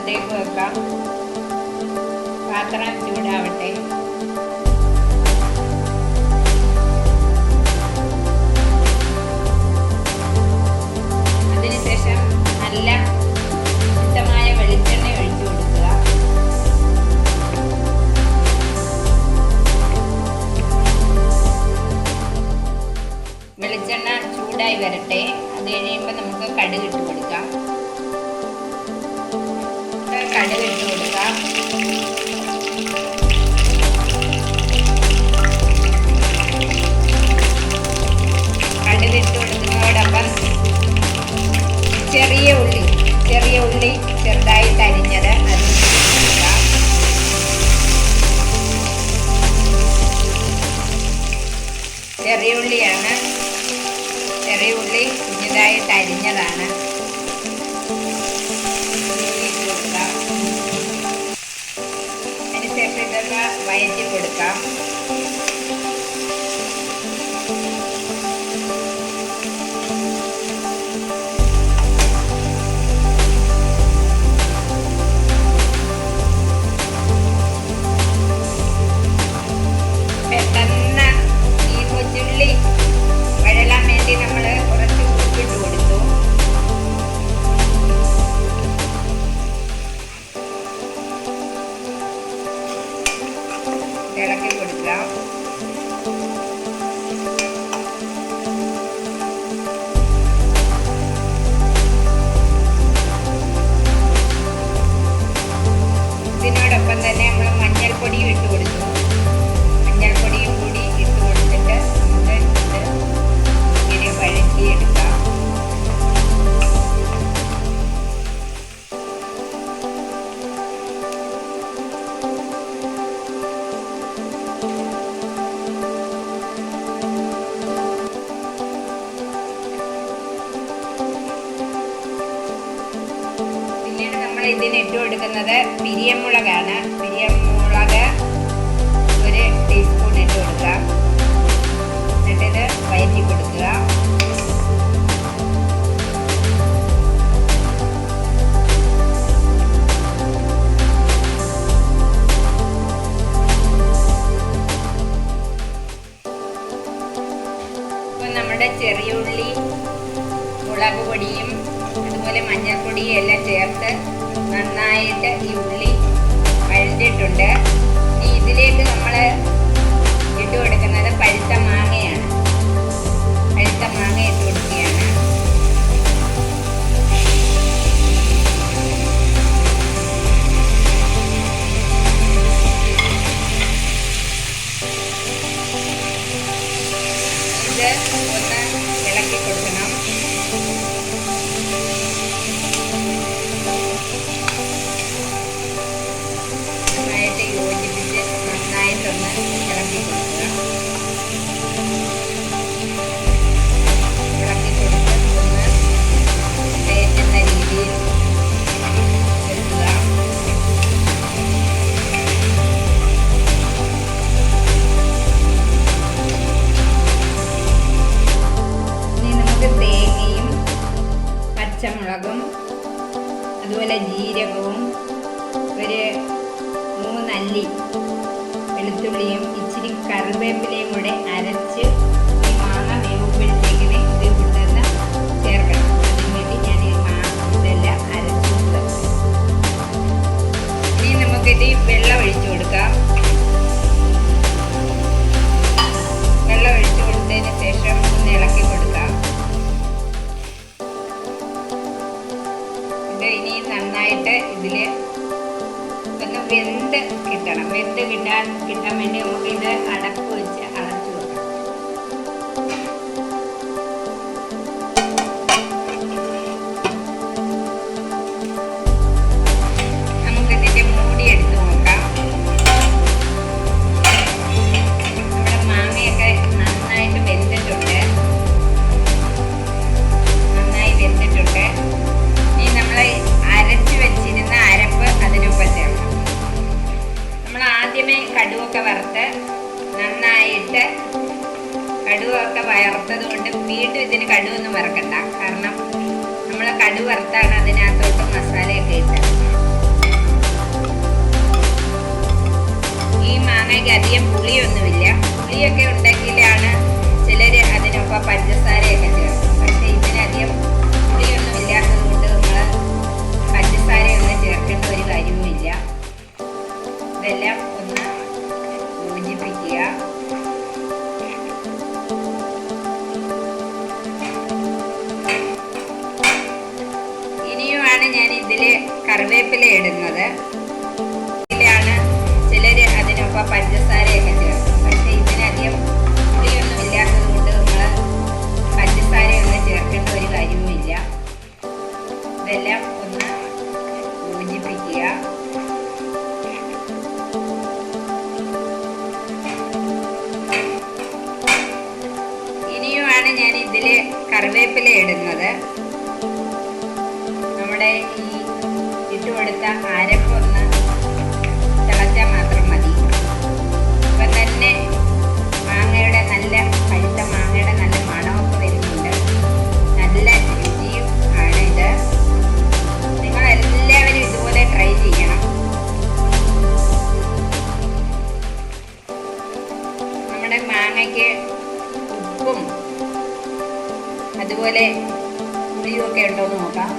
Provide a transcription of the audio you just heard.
അടുപ്പത്തേക്ക് വെക്കാം പാത്രം ചൂടാവട്ടെ. അതിനുശേഷം നല്ല ശുദ്ധമായ വെളിച്ചെണ്ണ ഒഴിച്ചു കൊടുക്കുക. വെളിച്ചെണ്ണ ചൂടായി വരട്ടെ. അത് കഴിയുമ്പോൾ നമുക്ക് കടുക് ഇട്ട് കൊടുക്കാം. കടുക് ഇട്ട് കൊടുക്കാം ഇതൊക്കെ കൊടുക്കാം. ഇട്ട് കൊടുക്കുന്നത് പിരിയമുളകാണ് പിരിയമുളക് ഒരു ടീസ്പൂൺ ഇട്ട് കൊടുക്കുക. എന്നിട്ടിത് വയറ്റി കൊടുക്കുക. നമ്മുടെ ചെറിയ ഉള്ളി മുളക് പൊടിയും അതുപോലെ മഞ്ഞൾപ്പൊടിയും എല്ലാം ചേർത്ത് നന്നായിട്ട് ഈ ഉള്ളി വഴറ്റിയിട്ടുണ്ട് ഇനി ഇതിലേക്ക് നമ്മൾ ഇട്ട് കൊടുക്കുന്നത് പഴുത്ത മാങ്ങയാണ്. പഴുത്ത മാങ്ങ ഇട്ട് കൊടുക്കുകയാണ്. ഇത് ഒന്ന് ഇളക്കി കൊടുക്കണം. മൂന്നല്ലി വെളുത്തുള്ളിയും ഇച്ചിരി കറിവേപ്പിലയും കൂടെ അരച്ച് ഈ മാങ്ങ വേവുമ്പോഴത്തേക്കിന് ഇത് കൊണ്ടുവന്ന് ചേർക്കണം. അതിന് വേണ്ടി ഞാൻ ഈ മാങ്ങ ഇതെല്ലാം അരച്ചു കൊടുത്തത് ഇനി നമുക്കിത് വെള്ളം ഒഴിച്ചു കൊടുക്കാം. വെള്ളം ഒഴിച്ചു കൊടുത്തതിന് ശേഷം ഒന്ന് ഇളക്കി കൊടുക്കാം. ഇത് ഇനി നന്നായിട്ട് ഇതിൽ ഒന്ന് വെന്ത് കിട്ടണം. വെന്ത് കിട്ടാൻ കിട്ടാൻ വേണ്ടി നമുക്ക് ഇത് അടപ്പ് വെച്ച് വറുത്തത് കൊണ്ട് വീണ്ടും ഇതിന് കടുവൊന്നും വറക്കണ്ട. കാരണം നമ്മൾ കടു വറുത്താണ് അതിനകത്തോട്ട് മസാലയൊക്കെ ഇട്ടത് ഈ മാങ്ങയ്ക്ക് അധികം പുളിയൊന്നുമില്ല. പുളിയൊക്കെ ഉണ്ടെങ്കിലാണ് ചിലർ അതിനൊപ്പം പഞ്ചസാരയൊക്കെ ചേർക്കും. പക്ഷേ ഇതിനധികം പുളിയൊന്നും ഇല്ലാത്തത് കൊണ്ട് നമ്മൾ പഞ്ചസാരയൊന്നും ചേർക്കേണ്ട ഒരു കാര്യവുമില്ല. ഞാൻ കറിവേപ്പില ഇടുന്നത്. ഇതിലാണ് ചിലർ അതിനൊപ്പം പഞ്ചസാരയൊക്കെ ചേർക്കും. പക്ഷേ ഇതിനധികം പുളിയൊന്നും ഇല്ലാത്തത് കൊണ്ട് നമ്മൾ പഞ്ചസാരയൊന്നും ചേർക്കേണ്ട ഒരു കാര്യവുമില്ല. ഇതെല്ലാം ഒന്ന് യോജിപ്പിക്കുക. ഇനിയുമാണ് ഞാൻ ഇതിൽ കറിവേപ്പില ഇടുന്നത്. മാങ്ങയ്ക്ക് ഉപ്പും അതുപോലെ പുളിയും ഒക്കെ ഉണ്ടോ എന്ന് നോക്കാം.